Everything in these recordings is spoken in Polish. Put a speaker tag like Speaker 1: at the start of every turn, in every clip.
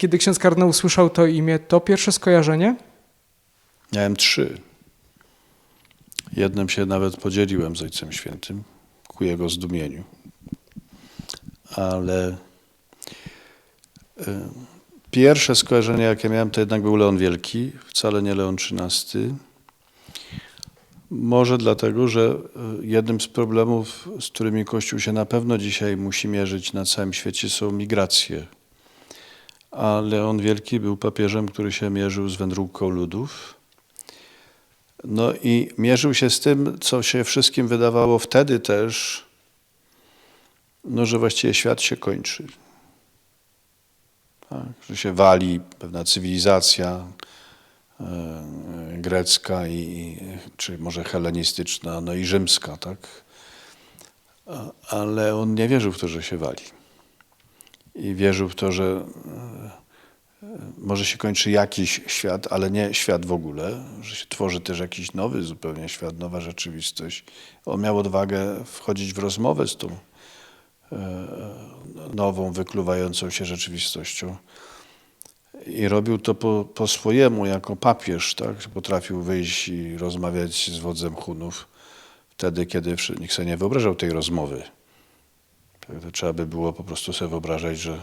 Speaker 1: Kiedy ksiądz kardynał usłyszał to imię, to pierwsze skojarzenie?
Speaker 2: Miałem trzy. Jednym się nawet podzieliłem z Ojcem Świętym ku jego zdumieniu. Ale y, pierwsze skojarzenie, jakie miałem, to jednak był Leon Wielki, wcale nie Leon XIII. Może dlatego, że y, jednym z problemów, z którymi Kościół się na pewno dzisiaj musi mierzyć na całym świecie, są migracje. A Leon Wielki był papieżem, który się mierzył z wędrówką ludów. No i mierzył się z tym, co się wszystkim wydawało wtedy też, no, że właściwie świat się kończy. Tak, że się wali pewna cywilizacja e, grecka, i, czy może helenistyczna, no i rzymska, tak? Ale on nie wierzył w to, że się wali. I wierzył w to, że może się kończy jakiś świat, ale nie świat w ogóle, że się tworzy też jakiś nowy zupełnie świat, nowa rzeczywistość. On miał odwagę wchodzić w rozmowę z tą e, nową, wykluwającą się rzeczywistością. I robił to po, po swojemu, jako papież, tak? Potrafił wyjść i rozmawiać z wodzem Hunów wtedy, kiedy nikt sobie nie wyobrażał tej rozmowy. Tak, to trzeba by było po prostu sobie wyobrażać, że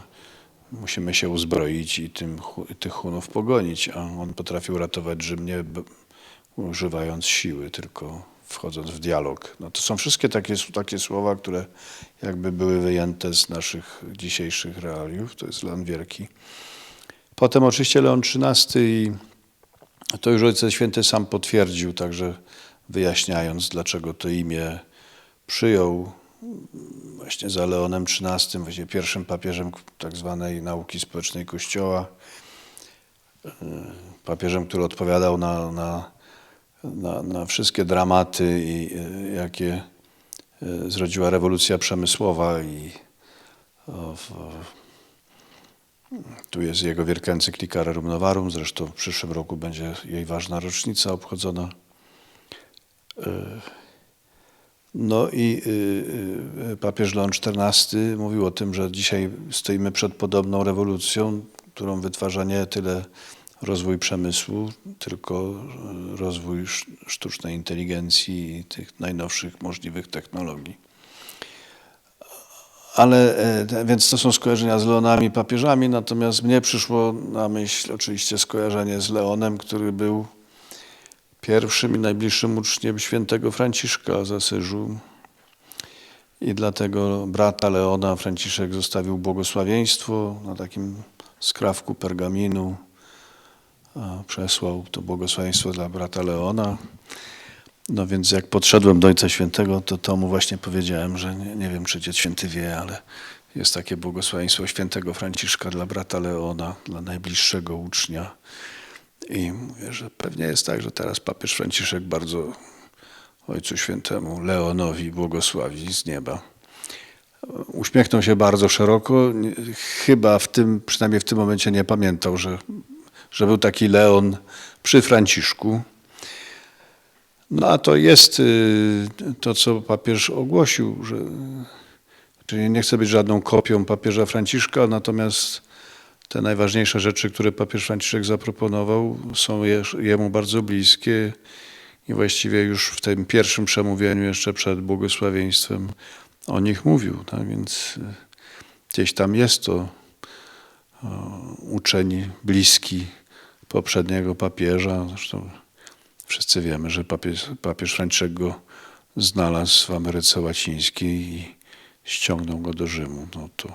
Speaker 2: musimy się uzbroić i tym, tych Hunów pogonić, a on potrafił ratować Rzym nie używając siły, tylko wchodząc w dialog. No to są wszystkie takie, takie słowa, które jakby były wyjęte z naszych dzisiejszych realiów. To jest Leon Wielki. Potem oczywiście Leon XIII i to już Ojciec Święty sam potwierdził, także wyjaśniając, dlaczego to imię przyjął właśnie za Leonem XIII, właśnie pierwszym papieżem tak zwanej nauki społecznej Kościoła, e, papieżem, który odpowiadał na, na, na, na wszystkie dramaty, i, e, jakie e, zrodziła rewolucja przemysłowa i o, w, tu jest jego wielka encyklika Rerum Novarum, zresztą w przyszłym roku będzie jej ważna rocznica obchodzona. No i y, y, papież Leon XIV mówił o tym, że dzisiaj stoimy przed podobną rewolucją, którą wytwarza nie tyle rozwój przemysłu, tylko y, rozwój sz- sztucznej inteligencji i tych najnowszych możliwych technologii. Ale e, więc to są skojarzenia z Leonami papieżami, natomiast mnie przyszło na myśl oczywiście skojarzenie z Leonem, który był pierwszym i najbliższym uczniem świętego Franciszka z Asyżu. I dlatego brata Leona Franciszek zostawił błogosławieństwo na takim skrawku pergaminu. Przesłał to błogosławieństwo dla brata Leona. No więc jak podszedłem do Ojca Świętego, to to mu właśnie powiedziałem, że nie, nie wiem, czy Ojciec Święty wie, ale jest takie błogosławieństwo świętego Franciszka dla brata Leona, dla najbliższego ucznia. I mówię, że pewnie jest tak, że teraz papież Franciszek bardzo Ojcu Świętemu Leonowi błogosławi z nieba. Uśmiechnął się bardzo szeroko. Chyba w tym, przynajmniej w tym momencie nie pamiętał, że, że był taki Leon przy Franciszku. No a to jest y, to, co papież ogłosił, że czyli nie chce być żadną kopią papieża Franciszka, natomiast te najważniejsze rzeczy, które papież Franciszek zaproponował, są je- jemu bardzo bliskie i właściwie już w tym pierwszym przemówieniu, jeszcze przed błogosławieństwem, o nich mówił. Tak? Więc y, gdzieś tam jest to o, uczeń bliski poprzedniego papieża. Zresztą wszyscy wiemy, że papież, papież Franciszek go znalazł w Ameryce Łacińskiej i ściągnął go do Rzymu. No to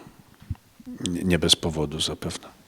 Speaker 2: nie bez powodu zapewne.